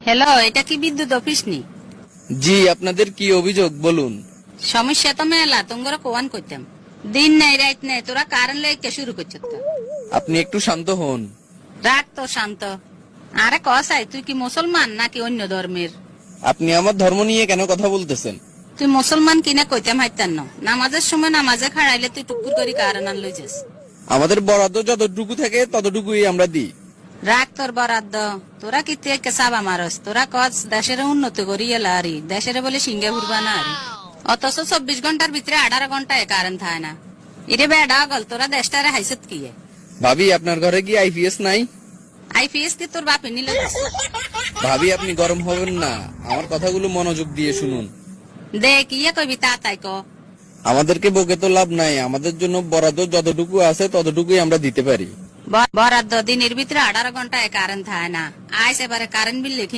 Hello এটা কি বিদ্যুৎ অফিস নি? জি আপনাদের কি অভিযোগ? বলুন। সমস্যা তো মেলা তোমরা কোয়ান করতাম দিন নাই রাত নাই তোরা কারেন্ট শুরু তো। আপনি একটু শান্ত হন। রাখ তো শান্ত। আরে কসাই তুই কি মুসলমান নাকি অন্য ধর্মের? আপনি আমার ধর্ম নিয়ে কেন কথা বলতেছেন? তুই মুসলমান কিনা কইতাম হাইতান না। নামাজের সময় নামাজে খাড়াইলে তুই টুকুর করি কারেন্ট আন লই যাস। আমাদের বরাদ্দ যতটুকু থাকে ততটুকুই আমরা দিই। রাখ তোর বরাদ্দ। তোরা কি একে সাবা মারস? তোরা কচ দেশের উন্নতি করি এলা আরি দেশের বলে সিঙ্গে ঘুরবা না আরি অথচ চব্বিশ ঘণ্টার ভিতরে আঠারো ঘন্টায় কারেন্ট থাকে না। ইরে বেডা গল তোরা দেশটারে হাইসত কি ভাবি আপনার ঘরে কি আইপিএস নাই? আইপিএস কি তোর বাপে নিলে? ভাবি আপনি গরম হবেন না। আমার কথাগুলো মনোযোগ দিয়ে শুনুন। দেখ ইয়ে কবি তা তাই ক? আমাদেরকে বকে তো লাভ নাই। আমাদের জন্য বরাদ্দ যতটুকু আছে ততটুকুই আমরা দিতে পারি। বরাদ্দ দিনের ভিতরে আঠারো ঘন্টায় কারেন্ট থাকে না। আইস এবারে কারেন্ট বিল লিখি